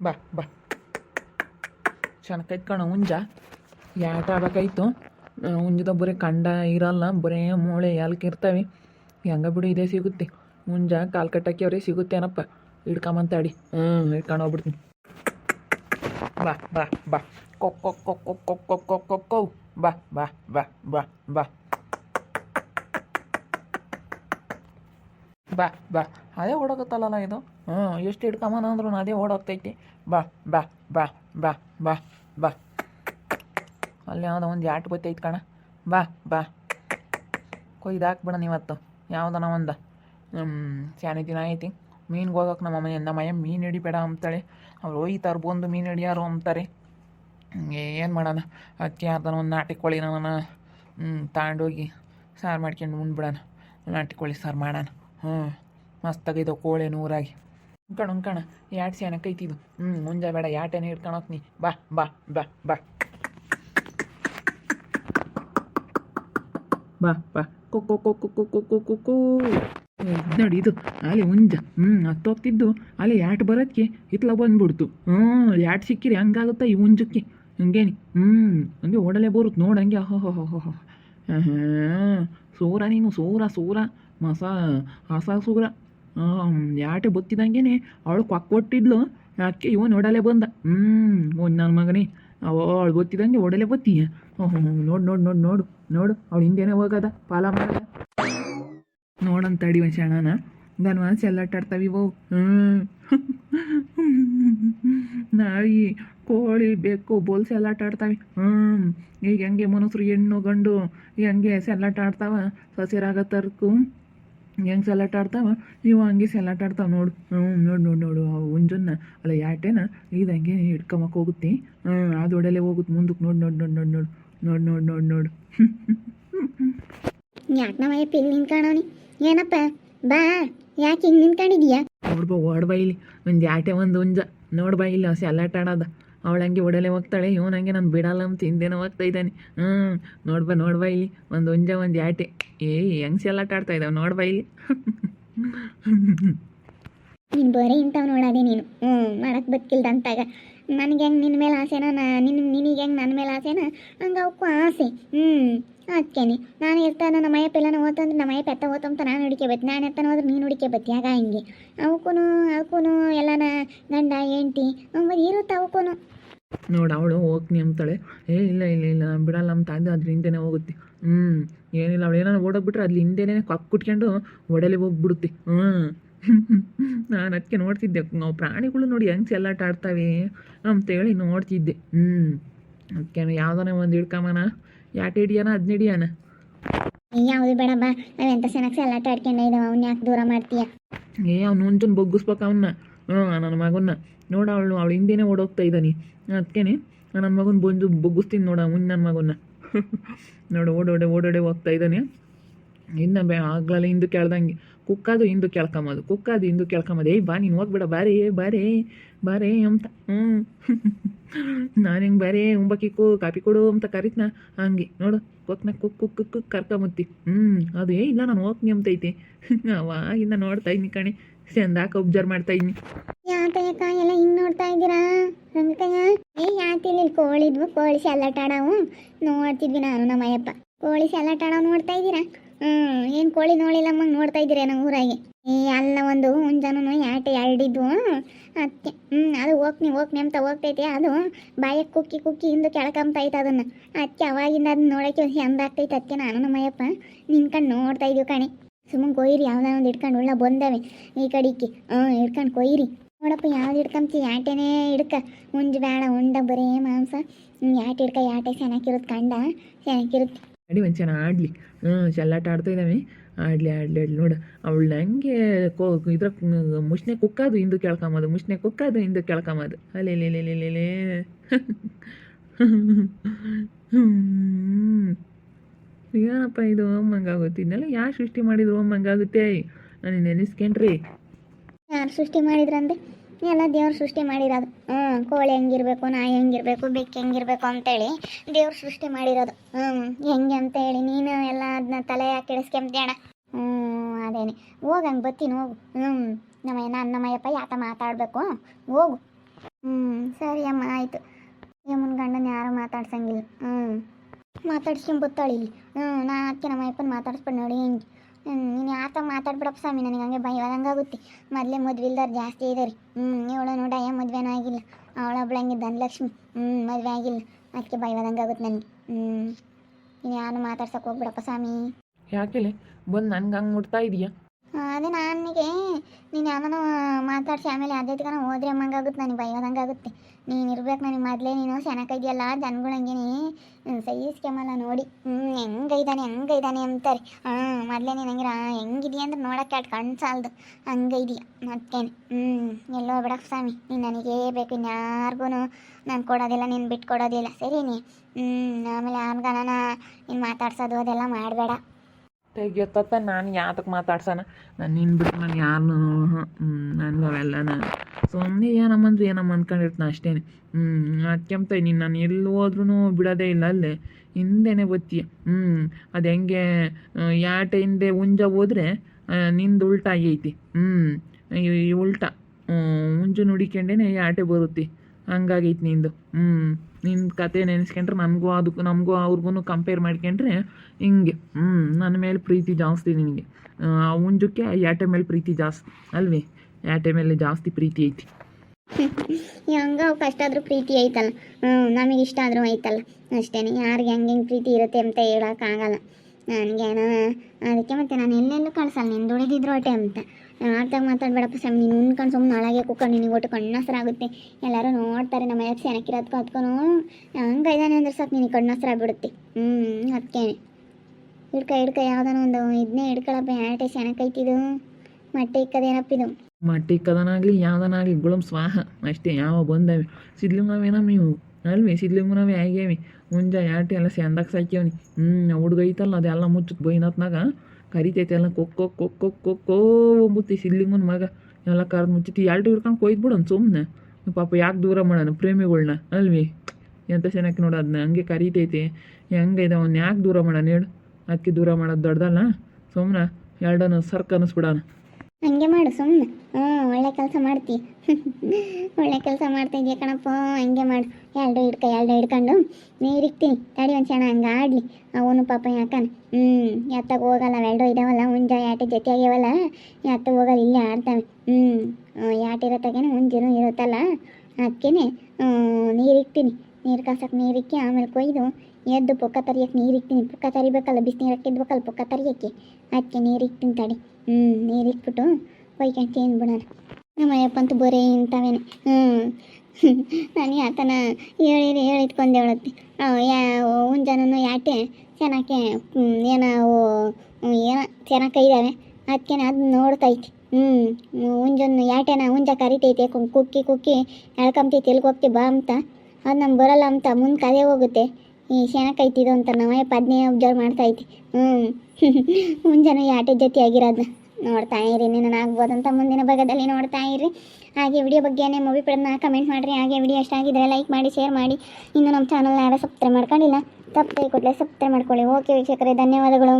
ಬಾ ಬಾ. ಚೆನ್ನಕೈತೆ ಕಣ ಹುಂಜ ಯಾಟ ಆಗ್ಬೇಕಾಯ್ತು? ಹುಂಜದ ಬರೀ ಕಂಡ ಇರಲ್ಲ, ಬರೇ ಮೂಳೆ ಇರ್ತವೆ. ಹೆಂಗ ಬಿಡು, ಇದೇ ಸಿಗುತ್ತೆ. ಮುಂಜ ಕಾಲು ಕಟ್ಟಕ್ಕೆ ಅವ್ರಿಗೆ ಸಿಗುತ್ತೇನಪ್ಪ ಹಿಡ್ಕೊಂಬಂತಾಡಿ ಹ್ಞೂ ಹಿಡ್ಕೊಂಡು ಹೋಗ್ಬಿಡ್ತೀನಿ. ಬಾ ಬಾ ಬಾ. ಕೊಕ್ಕೊ ಕೊಕ್ಕೊ ಕೊಕ್ಕೊ ಬಾ ಬಾ ಬಾ ಬಾ ಬಾ. ಬಾ ಬಾ. ಅದೇ ಓಡೋಗತ್ತಲ್ಲ ಇದು? ಹ್ಞೂ ಎಷ್ಟು ಹಿಡ್ಕೊಂಬನ ಅಂದ್ರೂ ಅದೇ ಓಡೋಗ್ತೈತಿ ಬಾ ಬಾ ಬಾ ಬಾ ಬಾ ಬಾ. ಅಲ್ಲಿ ಯಾವುದೋ ಒಂದು ಜಾಟ್ ಬತ್ತೈತಿ ಕಣ. ಬಾ ಬಾ. ಕೊಯ್ದು ಹಾಕ್ಬಿಡಣ ಇವತ್ತು ಯಾವುದನ ಒಂದು. ಶಾನೆ ದಿನ ಐತಿ. ಮೀನ್ಗೆ ಹೋಗಕ್ಕೆ ನಮ್ಮ ನಮ್ಮ ಅಯ್ಯ ಮೀನು ಹಿಡಿಬೇಡ ಅಂತಾಳೆ. ಅವ್ರು ಹೋಯ್ತಾರೆ, ಬಂದು ಮೀನು ಹಿಡಿಯಾರು ಅಂತಾರೆ. ಏನು ಮಾಡೋಣ? ಅದಕ್ಕೆ ಯಾರ್ದನ ಒಂದು ನಾಟಿ ಕೋಳಿ ನಾನು ತಗೊಂಡೋಗಿ ಸಾರು ಮಾಡ್ಕೊಂಡು ಉಂಡ್ಬಿಡೋಣ ನಾಟಿ ಕೋಳಿ ಸಾರು ಮಾಡೋಣ. ಹ್ಞೂ ಮಸ್ತಾಗೈತೆ ಕೋಳೆ ನೂರಾಗಿ. ಉಣ್ಕಣ ಉಣ್ಕಣ, ಯಾಟ್ ಸ್ಯಾನ ಕೈತಿದು. ಹ್ಞೂ ಮುಂಜಾ ಬೇಡ, ಯಾಟೇನೆ ಹಿಡ್ಕೊಂಡು ನೀ ಬಾ ಬಾ ಬಾ ಬಾ. ಬಾ ಬಾ. ಕೊ ಕೊ ಕೊ ಕೊ ಕೊ ಕೊ ಕೊ ಕೊ. ನೋಡಿ ಇದು. ಅಲ್ಲಿ ಉಂಜ. ಹ್ಞೂ ಹತ್ತೋಗ್ತಿದ್ದು ಅಲ್ಲಿ ಯಾಟ್ ಬರೋದಕ್ಕೆ ಹಿತ್ಲ ಬಂದ್ಬಿಡ್ತು. ಹ್ಞೂ, ಯಾಟ್ ಸಿಕ್ಕಿರಿ, ಹಂಗಾಗುತ್ತಾ ಈ ಉಂಜಕ್ಕೆ? ಹಂಗೇನಿ. ಹ್ಞೂ ಹಂಗೆ ಓಡಲೇ ಬರುತ್ತೆ ನೋಡು ಹಂಗೆ. ಹೋ ಹೋ ಹೋ ಹೋ ಹೋ, ಹಾಂ. ಸೋರ ನೀನು, ಸೋರ, ಸೂರ. ಮಸ ಹಸ ಸುಗ್ರ. ಯಾಟೆ ಬತ್ತಿದಂಗೆನೆ ಅವಳು ಕೊಕ್ ಕೊಟ್ಟಿದ್ಲು ಯಾಕೆ ಇವ ನೋಡಲೇ ಬಂದ? ಹ್ಞೂ ನನ್ನ ಮಗನೇ. ಅವಳು ಗೊತ್ತಿದಂಗೆ ಓಡಲೇ ಬತ್ತಿ ನೋಡು ನೋಡು ನೋಡು ನೋಡು ನೋಡು. ಅವಳು ಹಿಂದೇನೆ ಹೋಗದ, ಪಾಲ ಮಾಡದ ನೋಡಂತ ಒಂದು ಶಣನ ನನ್ನ ಮನಸ್ಸು ಹ್ಮ್. ನಾಯಿ, ಕೋಳಿ, ಬೆಕ್ಕು, ಬೋಲ್ಸ್ ಎಲ್ಲ ಆಟಾಡ್ತಾವೆ ಹ್ಞೂ ಈಗ ಹೆಂಗೆ ಮನುಷ್ರು ಹೆಣ್ಣು ಗಂಡು ಹೆಂಗೆ ಸೆಲ್ಲಾಟ ಆಡ್ತಾವ ಸಸಿರಾಗ ತರ್ಕು. ಹೆಂಗೆ ಸೆಲಾಟ ಆಡ್ತಾವ? ನೀವು ಹಂಗೆ ಸೆಲಾಟಾಡ್ತಾವ ನೋಡು. ಹ್ಞೂ ನೋಡಿ ನೋಡಿ ನೋಡು. ಉಂಜನ್ನ ಅಲ್ಲ ಯಾಟೇನ ಇದು ಹಂಗೆ ಹಿಡ್ಕೊಂಬಕ್ಕೆ ಹೋಗುತ್ತೆ. ಹ್ಞೂ ಅದು ಒಡಲೆ ಹೋಗುತ್ತೆ ಮುಂದಕ್ಕೆ ನೋಡು ನೋಡು ನೋಡು ನೋಡು ನೋಡು. ನೋಡಿ ನೋಡಿ ನೋಡಿ ನೋಡು. ಯಾಕೆ ನಮ್ಮ ಅಯ್ಯಪ್ಪ ಏನಪ್ಪ? ಬಾ. ಯಾಕೆ ಹಿಂಗೆ ನಿಂತ್ಕೊಂಡಿದ್ಯಾ? ನೋಡ್ಬ ಓಡ್ಬಾ ಇಲ್ಲಿ. ಒಂದು ಯಾಟೆ ಒಂದು ಹುಂಜ. ನೋಡ್ಬಾ ಇಲ್ಲಿ ಸೆಲಾಟ ಆಡೋದ. ಅವಳು ಹಂಗೆ ಒಡಲೆ ಹೋಗ್ತಾಳೆ, ಇವನು ಹಂಗೆ ನಾನು ಬಿಡಲ್ಲ ಅಂತ ಹಿಂದೆನೋ ಹೋಗ್ತಾ ಇದ್ದಾನೆ. ಹ್ಞೂ ನೋಡ್ಬಾ ನೋಡ್ಬಾ ಇಲ್ಲಿ, ಒಂದು ಒಂಜ, ಒಂದು ಯಾಟೆ. ಏ ಹೆಂಗ್ಸಿ ಎಲ್ಲ ಆಡ್ತಾ ಇದ್ದಾವೆ, ನೋಡ್ಬಾ ಇಲ್ಲಿ. ನೀನು ಬರೀ ಇಂಥವ್ ನೋಡೋದೆ ನೀನು. ಹ್ಞೂ ಮಾಡಕ್ಕೆ ಬದುಕಿಲ್ದಂತಾಗ ನನಗೆ ಹೆಂಗೆ ನಿನ್ನ ಮೇಲೆ ಆಸೆನ? ನಿನ್ನ ನಿನಗೆ ಹೆಂಗೆ ನನ್ನ ಮೇಲೆ ಆಸೆನ? ಹಂಗೆ ಅವಕ್ಕೂ ಆಸೆ. ಹ್ಞೂ ಅದಕ್ಕೇನೆ ನಾನು ಇರ್ತಾನ ನಮ್ಮ ಅಯ್ಯಪ್ಪ ಎಲ್ಲ ಓದಂದ್ರೆ ನಮ್ಮ ಅಯ್ಯಪ್ಪ ಎತ್ತ ಅಂತ ನಾನು ಹುಡುಕೆ ನಾನು ಎತ್ತನ ಹೋದ್ರೆ ನೀನು ಹುಡುಕೆ ಬತ್ತಿ. ಆಗ ಹಿಂಗೆ. ಅವಕ್ಕೂ ಅವಕ್ಕೂ ಎಲ್ಲನ ಗಂಡ, ಹೆಂಡ್ತಿ ಹಂಗೆ ಇರುತ್ತೆ ಅವಕ್ಕೂ ನೋಡು, ಅವಳು ಹೋಗ್ತೀನಿ ಅಂತಾಳೆ. ಏ, ಇಲ್ಲ ಇಲ್ಲ ಇಲ್ಲ ಬಿಡಲ್ಲ ನಮ್ಮ ತಂದೆ ಅದ್ರ ಹಿಂದೆನೇ ಹೋಗುತ್ತೆ. ಹ್ಞೂ ಏನಿಲ್ಲ, ಅವಳು ಏನಾರು ಓಡೋಗ್ಬಿಟ್ರೆ ಅಲ್ಲಿ ಹಿಂದೆನೇ ಕಕ್ಕುಟ್ಕೊಂಡು ಕುಟ್ಕೊಂಡು ಒಡಲೆ ಹೋಗ್ಬಿಡುತ್ತೆ. ಹ್ಞೂ ನಾನು ಅದಕ್ಕೆ ನೋಡ್ತಿದ್ದೆ. ನಾವು ಪ್ರಾಣಿಗಳು ನೋಡಿ ಹೆಂಗೆ ಚೆಲ್ಲಾಟ ಆಡ್ತಾವೆ ಅಂತೇಳಿ ನೋಡ್ತಿದ್ದೆ. ಹ್ಞೂ ಅದಕ್ಕೆ ಯಾವ್ದಾನ ಒಂದು ಹಿಡ್ಕೊಂಬನ ಯಾಕೆ ಹಿಡಿಯೋಣ ಅದ್ನ ಹಿಡಿಯೋಣ ಯಾವುದು ಬೇಡಪ್ಪ. ಎಲ್ಲ ಆಡ್ಕೊಂಡ ಇದ್ದಾವೆ ಅವ್ನ ಯಾಕೆ ದೂರ ಮಾಡ್ತೀಯ? ಏ ಅವ್ನು ಹುಂಚನ್ ಬಗ್ಗಿಸ್ಬೇಕು ಅವನ್ನ ಹ್ಞೂ ನನ್ನ ಮಗನ್ನ. ನೋಡ ಅವಳು ಅವಳು ಹಿಂದೆನೇ ಓಡೋಗ್ತಾ ಇದ್ದಾನೆ ಅದಕ್ಕೇನೆ ನನ್ನ ಮಗನ ಬಂದು ಬಗ್ಗಿಸ್ತೀನಿ ನೋಡ ಮುಂದೆ ನನ್ನ ಮಗನ್ನ. ನೋಡು ಓಡೋಡೆ ಓಡೋಡೆ ಹೋಗ್ತಾ ಇದ್ದಾನೆ ಇನ್ನ ಬೇ ಆಗ್ಲಲ್ಲ ಹಿಂದು ಕೇಳ್ದಂಗೆ. ಕುಕ್ಕಾದು ಹಿಂದು ಕೇಳ್ಕೊಂಬೋದು ಕುಕ್ಕಾದು ಹಿಂದು ಕೇಳ್ಕೊಂಬೋದು ಏಯ್ ಬಾ ನೀನು ಹೋಗ್ಬೇಡ. ಬಾರೇ ಬಾರೇ ಬಾರೇ ಅಂತ. ಹ್ಞೂ ನಾನು ಹಿಂಗೆ ಬಾರೇ ಉಂಬಕ್ಕಿಕ್ಕು ಕಾಪಿ ಕೊಡು ಅಂತ ಕರಿತ್ನ. ಹಂಗೆ, ನೋಡು, ಕೊಕ್ನ ಕುಕ್ ಕುಕ್ ಕುಕ್ ಕರ್ಕೊಂಬತ್ತಿ ಹ್ಞೂ ಅದು ಏ, ಇಲ್ಲ, ನಾನು ಹೋಗ್ತೀನಿ ಅಂತೈತಿ ಅವಾಗಿಂದ ನೋಡ್ತಾ ಇದ್ದೀನಿ ಕಣೆ. ಚಂದಾಕ ಒಬ್ಸರ್ವ್ ಮಾಡ್ತಾ ಇದ್ದೀನಿ ಯಾಕಯ್ಯಕ್ಕ ಎಲ್ಲ ಹಿಂಗೆ ನೋಡ್ತಾ ಇದ್ದೀರಾ? ರಂಗಕಯ್ಯ? ಏ ಯಾತಿಲ್ಲಿ ಕೋಳಿದ್ವು ಕೋಳಿ ಸೆಲ್ಲಾಟ ಆಡವು. ನೋಡ್ತಿದ್ವಿ ನಾನು, ನಮ್ಮ ಅಯ್ಯಪ್ಪ. ಕೋಳಿ ಸೆಲ್ಲಾಟ ಆಡೋ ನೋಡ್ತಾ ಇದ್ದೀರಾ? ಹ್ಮ್, ಏನ್ ಕೋಳಿ ನೋಡಿಲ್ಲಮ್ಮ, ನೋಡ್ತಾ ಇದ್ದೀರಾ ನಮ್ಮ ಊರಾಗೆ? ಏ ಅಲ್ಲ ಒಂದು ಮುಂಜಾನು ಯಾಟೆ ಎರಡಿದ್ವು ಅದಕ್ಕೆ ಹ್ಞೂ ಅದು ಹೋಗ್ನಿ ಹೋಗ್ನಿ ಅಂತ ಹೋಗ್ತೈತಿ, ಅದು ಬಾಯಕ್ಕೆ ಕುಕ್ಕಿ ಕುಕ್ಕಿ ಹಿಂದೆ ಕೆಳಕಂತೈತೆ ಅದನ್ನ. ಅದಕ್ಕೆ ಅವಾಗಿಂದ ಅದನ್ನ ನೋಡಕ್ಕೆ ಚಂದ ಆಗ್ತೈತೆ ಅದಕ್ಕೆ ನಾನು ನಮ್ಮಯ್ಯಪ್ಪ ನಿನ್ಕಂಡು ನೋಡ್ತಾ ಇದೀವಿ ಕಣೆ. ಸುಮ್ಮನೆ ಕೊಯ್ರಿ ಯಾವ್ದಾನ ಒಂದು ಹಿಡ್ಕೊಂಡು ಉಳ್ಳ ಬಂದವೆ ಈ ಕಡೆಗೆ ಹ್ಞೂ ಹಿಡ್ಕೊಂಡು ಕೊಯ್ರಿ. ನೋಡಪ್ಪ, ಯಾವ್ದು ಹಿಡ್ಕೊಂತಿ ಯಾಟೆನೇ ಹಿಡ್ಕ. ಮುಂಜ ಬೇಡ ಉಂಡ ಬರೇ ಮಾಂಸ. ಯಾಟ ಹಿಡ್ಕ, ಯಾಟೆ ಚೆನ್ನಾಗಿರುತ್ತೆ ಕಂಡ. ಚೆನ್ನಾಗಿರುತ್ತೆ ಅಡಿ ಒಂದು ಚೆನ್ನಾಗಿ ಆಡಲಿ. ಹ್ಞೂ ಚೆಲ್ಲಾಟ ಆಡ್ತಾ ಇದ್ದಾವೆ ಆಡಲಿ, ಆಡ್ಲಿ, ಆಡಲಿ. ನೋಡು, ಅವಳು ನಂಗೆ ಕೋ, ಇದ್ರ ಮುಷ್ಣೆ ಕುಕ್ಕಾದು ಹಿಂದು ಕೇಳ್ಕೊಂಬೋದು ಮುಷ್ಣೆ ಕುಕ್ಕಾದು ಹಿಂದು ಕೇಳ್ಕೊಂಬೋದು ಅಲ್ಲೇ ಲೇ. ಏನಪ್ಪ ಇದು ಒಮ್ಮಂಗಾಗುತ್ತೆ ಇದನ್ನೆಲ್ಲ ಯಾರು ಸೃಷ್ಟಿ ಮಾಡಿದ್ರು ಒಮ್ಮಂಗಾಗುತ್ತೆ ನಾನು ನೆನೆಸ್ಕೊಂಡ್ರಿ. ಯಾರು ಸೃಷ್ಟಿ ಮಾಡಿದ್ರಂದ್ರೆ ಎಲ್ಲ ದೇವ್ರು ಸೃಷ್ಟಿ ಮಾಡಿರೋದು. ಹ್ಞೂ ಕೋಳಿ ಹೆಂಗಿರ್ಬೇಕು, ನಾಯಿ ಹೆಂಗಿರ್ಬೇಕು, ಬೆಕ್ಕು ಹೆಂಗಿರ್ಬೇಕು ಅಂತೇಳಿ ದೇವ್ರು ಸೃಷ್ಟಿ ಮಾಡಿರೋದು. ಹ್ಞೂ ಹೆಂಗೆ ಅಂತೇಳಿ ನೀನು ಎಲ್ಲ ಅದನ್ನ ತಲೆ ಯಾಕೆ ಅಣ್ಣ. ಹ್ಞೂ ಅದೇನೆ. ಹೋಗಂಗೆ ಬತ್ತೀನಿ ಹೋಗು. ಹ್ಞೂ ನಮ್ಮ ನಾನು ನಮ್ಮಯ್ಯಪ್ಪ ಯಾತ ಮಾತಾಡಬೇಕು ಹೋಗು. ಹ್ಞೂ ಸರಿ ಅಮ್ಮ, ಆಯಿತು. ಯಮ್ಮನ ಗಂಡನ ಯಾರು ಮಾತಾಡ್ಸಂಗಿಲ್ಲ. ಹ್ಞೂ ಮಾತಾಡ್ಸ್ಕೊಂಬತ್ತಾಳೆ ಇಲ್ಲಿ. ಹ್ಞೂ ನಾ ಅದಕ್ಕೆ ನಮ್ಮ ಅಯ್ಯಪ್ಪನ ಮಾತಾಡಿಸ್ಬಿಟ್ಟು ನೋಡಿ ಹಿಂಗೆ. ನೀನು ಯಾತ ಮಾತಾಡ್ಬಿಡಪ್ಪ ಸ್ವಾಮಿ? ನನಗೆ ಹಂಗೆ ಭಯವಾದಂಗಾಗುತ್ತೆ ಮೊದಲೇ ಮದುವೆ ಇಲ್ದಾರ ಜಾಸ್ತಿ ಇದಾರೆ. ಹ್ಞೂ ಇವಳು ನೋಡ ಅಯ್ಯ ಮದುವೆನೂ ಆಗಿಲ್ಲ. ಅವಳೊಬ್ಳು ಹಂಗೆ ಧನಲಕ್ಷ್ಮಿ. ಹ್ಞೂ ಮದುವೆ ಆಗಿಲ್ಲ. ಅದಕ್ಕೆ ಭಯವಾದಂಗಾಗುತ್ತೆ ನನಗೆ. ಹ್ಞೂ ನೀನು ಯಾರು ಮಾತಾಡ್ಸಕ್ಕೆ ಹೋಗ್ಬಿಡಪ್ಪ ಸ್ವಾಮಿ. ಯಾಕೆಲೆ ಬಂದು ನನ್ಗೆ ಹಂಗೆ ಮುಟ್ತಾ ಇದೀಯಾ? ಅದೇ ನನಗೆ, ನೀನು ಯಾವನೋ ಮಾತಾಡಿಸಿ ಆಮೇಲೆ ಅದೇ ತನಕ ಹೋದ್ರೆ ಅಮ್ಮಂಗಾಗುತ್ತೆ ನನಗೆ ಬೈಯೋದಂಗಾಗುತ್ತೆ. ನೀನು ಇರ್ಬೇಕು ನನಗೆ ಮೊದಲೇ, ನೀನು ಚೆನ್ನಾಗಿದೆಯಲ್ಲ ಜನಗಳಂಗೇನೆ ಸಹಿಸ್ಕೆಮಲ್ಲ ನೋಡಿ. ಹ್ಞೂ ಹೆಂಗೈದಾನೆ ಹೆಂಗೈದಾನೆ ಅಂತಾರೆ. ಹಾಂ, ಮೊದಲೇ ನೀನು ಹಂಗಿರ, ಹೆಂಗಿದೆಯಾ ಅಂದ್ರೆ ನೋಡೋಕೆ ಅಟ್ ಕಣ್ಣು ಸಾಲದು ಹಂಗೈದೀಯ, ಮತ್ತೇನು? ಹ್ಞೂ ಎಲ್ಲೋ ಬಿಡಕ್ಕೆ ಸ್ವಾಮಿ, ನೀನು ನನಗೇ ಬೇಕು ಇನ್ಯಾರಿಗೂ ನಾನು ಕೊಡೋದಿಲ್ಲ, ನೀನು ಬಿಟ್ಟು ಕೊಡೋದಿಲ್ಲ ಸರಿ ನೀ ಹ್ಞೂ ಆಮೇಲೆ ಯಾರಿಗಾನ ನೀನು ಮಾತಾಡ್ಸೋದು ಅದೆಲ್ಲ ಮಾಡಬೇಡ. ತೆಗಿಯತ್ತ, ನಾನು ಯಾತಕ್ಕೆ ಮಾತಾಡ್ಸೋಣ ನಾನು ನಿನ್ನ ಬಿಟ್ಟು ನಾನು ಯಾರನ್ನು ನನಗೆ ಅವೆಲ್ಲನ ಸುಮ್ಮನೆ ಏನಮ್ಮಂದ್ರೆ ಏನಮ್ಮ ಅಂದ್ಕೊಂಡಿರ್ತಾನೆ ಅಷ್ಟೇ ಹ್ಞೂ ಅದಕ್ಕೆಂತ ನೀನು ನಾನು ಎಲ್ಲಿ ಹೋದ್ರೂ ಬಿಡೋದೇ ಇಲ್ಲ ಅಲ್ಲೇ. ಹಿಂದೆನೇ ಬತ್ತೀಯ ಹ್ಞೂ ಅದು ಹೆಂಗೆ ಯಾಟೆ ಹಿಂದೆ ಉಂಜ ಹೋದ್ರೆ ನಿಂದು ಉಲ್ಟಾ ಆಗೈತಿ. ಹ್ಞೂ ಉಲ್ಟಾ ಉಂಜು ನುಡಿಕೊಂಡೇನೆ ಯಾಟೆ ಬರುತ್ತೆ. ಹಂಗಾಗೈತಿ ನಿಂದು. ಹ್ಞೂ ನಿನ್ನ ಕತೆ ನೆನೆಸ್ಕೊಂಡ್ರೆ ನನಗೂ ಅದಕ್ಕೂ, ನಮಗೂ ಅವ್ರಿಗೂ ಕಂಪೇರ್ ಮಾಡ್ಕೊಂಡ್ರೆ ಹಿಂಗೆ. ಹ್ಞೂ ನನ್ನ ಮೇಲೆ ಪ್ರೀತಿ ಜಾಸ್ತಿ ನಿನಗೆ. ಉಂಜಕ್ಕೆ ಯಾಟೆ ಮೇಲೆ ಪ್ರೀತಿ ಜಾಸ್ತಿ ಅಲ್ವಿ? ಯಾಟೆ ಮೇಲೆ ಜಾಸ್ತಿ ಪ್ರೀತಿ ಐತಿ. ಹಂಗ ಕಷ್ಟ ಆದ್ರೂ ಪ್ರೀತಿ ಐತಲ್ಲ. ಹ್ಞೂ ನಮಗೆ ಇಷ್ಟ ಆದರೂ ಐತಲ್ಲ. ಅಷ್ಟೇ ಯಾರಿಗೆ ಹೆಂಗೆ ಪ್ರೀತಿ ಇರುತ್ತೆ ಅಂತ ಹೇಳೋಕ್ಕಾಗಲ್ಲ ನನಗೇನ, ಅದಕ್ಕೆ ಮತ್ತೆ ನಾನು ಎಲ್ಲೆಲ್ಲೂ ಕಳ್ಸಲ್ಲ ನೀನು ದುಡಿದಿದ್ರು ಅಟೆ ಅಂತ. ಆಡ್ತಾಗ ಮಾತಾಡ್ಬೇಡಪ್ಪ ಸಮ್ ನೀನು ಉಣ್ಕೊಂಡು ಸುಮ್ಮನೆ ಒಳಗೆ ಕುಕ್ಕೊಂಡು ನಿನಗೆ ಒಟ್ಟು ಕಣ್ಣಸರಾಗುತ್ತೆ. ಎಲ್ಲರೂ ನೋಡ್ತಾರೆ, ನಮ್ಮ ಯಾಕೆ ಸೆನಕಿರೋದ್ಕೊ ಅದಕ್ಕೂ ಹಂಗೆ ಇದ್ದಾನೆ ಅಂದ್ರೆ ಸಾಕು, ನಿನಗೆ ಕಣ್ಣಸರಾಗ್ಬಿಡುತ್ತೆ. ಹ್ಞೂ ಅದಕ್ಕೆ ಹಿಡ್ಕ ಹಿಡ್ಕ, ಯಾವ್ದಾನ ಒಂದು ಇದನ್ನೇ ಹಿಡ್ಕೊಳಪ್ಪ ಯಾಟೆ ಸೆನಕೈತಿದು ಮೊಟ್ಟೆ ಇಕ್ಕದೇನಪ್ಪಿದು ಮಟ್ಟಿ ಕದನಾಗಲಿ ಯಾವ್ದನಾಗಲಿ, ಗುಳಂ ಸ್ವಾಹ. ಅಷ್ಟೇ, ಯಾವ ಬಂದವೆ. ಸಿದ್ಲಿಂಗವೇನಮ್ಮ ಇವು? ಅಲ್ವೇ ಸಿದ್ಲಿಂಗನವೇ ಆಗ್ಯಾವಿ ಮುಂಜಾ ಯಾಟಿ ಎಲ್ಲ ಸ್ಯಾಂದಾಗ ಸಾಕ್ಯವ್ನಿ. ಹ್ಞೂ ಹುಡುಗ ಐತಲ್ಲ ಅದೆಲ್ಲ ಮುಚ್ಚಕ್ಕೆ ಬೈನತ್ನಾಗ ಕರಿತೈತೆ ಎಲ್ಲ ಕೊಕ್ಕೋ ಕೊಕ್ಕೋ ಕೊಕ್ಕೋ ಅಂಬುತ್ತಿ ಸಿದ್ಲಿಂಗನ ಮಗ. ಎಲ್ಲ ಕರ್ದು ಮುಚ್ಚಿತ್ತು ಎರಡು ಹಿಡ್ಕೊಂಡು ಕೊಯ್ದು ಬಿಡೋಣ ಸುಮ್ಮನೆ ಪಾಪ ಯಾಕೆ ದೂರ ಮಾಡೋಣ ಪ್ರೇಮಿಗಳ್ನ, ಅಲ್ವಿ? ಎಂತ ಚೆನ್ನಾಗಿ ನೋಡು ಅದನ್ನ ಹಂಗೆ ಕರಿತೈತೆ. ಹೆಂಗೈತೆ ಅವ್ನು ಯಾಕೆ ದೂರ ಮಾಡೋಣ ಹೇಳು. ಅದಕ್ಕೆ ದೂರ ಮಾಡೋದು ದೊಡ್ಡದಲ್ಲ? ಸುಮ್ಮನೆ ಎರಡನ್ನು ಸರ್ಕ್ ಅನ್ನಿಸ್ಬಿಡೋಣ ಹಂಗೆ ಮಾಡು ಸುಮ್ಮನೆ ಹ್ಞೂ ಒಳ್ಳೆ ಕೆಲಸ ಮಾಡ್ತಿ. ಒಳ್ಳೆ ಕೆಲಸ ಮಾಡ್ತಾ ಇದೆಯಾ ಕಣಪ್ಪ? ಹಂಗೆ ಮಾಡು. ಎರಡು ಹಿಡ್ಕ ಎರಡು ಹಿಡ್ಕೊಂಡು ನೀರಿಕ್ತೀನಿ ತಡಿ ಒಂದು ಕ್ಷಣ, ಹಂಗೆ ಆಡಲಿ. ಅವನು ಪಾಪ ಯಾಕನ? ಹ್ಞೂ ಎತ್ತಾಗ ಹೋಗಲ್ಲ ಅವೆರಡು ಇದಾವಲ್ಲ, ಮುಂಜ ಯಾಟೆ ಜೊತೆ ಆಗ್ಯಾವಲ್ಲ ಎತ್ತ ಹೋಗಲ್ಲ, ಇಲ್ಲೇ ಆಡ್ತಾವೆ. ಹ್ಞೂ ಯಾಟಿರತ್ತಾಗೇನೆ ಮುಂಜಾನು ಇರುತ್ತಲ್ಲ ಅದಕ್ಕೇನೆ ನೀರಿಕ್ತೀನಿ. ನೀರು ಕಾಸಕ್ಕೆ ಇಕ್ಕಿ ಆಮೇಲೆ ಕೊಯ್ದು ಎದ್ದು ಪೊಕ್ಕ ತರಿಯಕ್ಕೆ ನೀರಿಕ್ತೀನಿ ಪೊಕ್ಕ ತರಿಬೇಕಲ್ಲ, ಬಿಸಿನೀರು ಹಾಕಿದ್ಬೇಕಲ್ಲ ಪೊಕ್ಕ ತರಿಯಕ್ಕೆ. ಅದಕ್ಕೆ ನೀರಿಕ್ತೀನಿ ತಡಿ. ಹ್ಞೂ ನೀರಿಕ್ಬಿಟ್ಟು ಕೊಯ್ಕೊಂಡು ಚೇಂಜ್ ಬಿಡೋಣ ನಮ್ಮ ಅಯ್ಯಪ್ಪಂತೂ ಬರೀ ಇಂಥವೇನೆ. ಹ್ಞೂ ನಾನು ಯಾತನ ಹೇಳಿರಿ ಹೇಳಿಟ್ಕೊಂಡೆ ಹೇಳುತ್ತೆ ಯಾ ಮುಂಜಾನು ಯಾಟೆ ಚೆನ್ನಾಗೆ ಏನೋ ಏನೋ ಚೆನ್ನಾಗಿ ಕೈದಾವೆ ಅದಕ್ಕೆ ಅದು ನೋಡ್ತೈತಿ ಹ್ಞೂ ಹುಂಜನ್ನು ಯಾಟೆನ ಹುಂಜ ಕರಿತೈತೆ, ಕುಕ್ಕಿ ಕುಕ್ಕಿ ಎಳ್ಕೊಂತೈತಿ ಎಲ್ಗೆ ಹೋಗ್ತಿ ಬಾ ಅಂತ. ಅದು ನಮ್ಗೆ ಬರಲ್ಲ ಅಂತ, ಮುಂದೆ ಕದೇ ಹೋಗುತ್ತೆ. ಈ ಶೆನಕೈತಿದು ಅಂತ ನಾವೇ ಪದ್ನೇ ಅಬ್ಸರ್ವ್ ಐತಿ. ಹ್ಞೂ ಮುಂಜಾನೆ ಯಾಟೆ ಜೊತೆ ಆಗಿರೋದು ನೋಡ್ತಾ ಇರಿ ನಿನ್ನ ಅಂತ ಮುಂದಿನ ಭಾಗದಲ್ಲಿ ನೋಡ್ತಾ ಇರಿ. ಹಾಗೆ ವಿಡಿಯೋ ಬಗ್ಗೆನೇ ಮೂವಿ ಪಡನ್ನ ಕಮೆಂಟ್ ಮಾಡಿರಿ. ಹಾಗೆ ವಿಡಿಯೋ ಎಷ್ಟಾಗಿದ್ರೆ ಲೈಕ್ ಮಾಡಿ ಶೇರ್ ಮಾಡಿ. ಇನ್ನು ನಮ್ಮ ಚಾನಲ್ನ ಯಾರು ಸಬ್ಸ್ಕ್ರೈಬ್ ಮಾಡ್ಕೊಂಡಿಲ್ಲ, ತಪ್ಪದೆ ಕೂಡಲೇ ಸಬ್ಸ್ಕ್ರೈಬ್ ಮಾಡ್ಕೊಳ್ಳಿ. ಓಕೆ ವೀಕ್ಷಕರೇ, ಧನ್ಯವಾದಗಳು.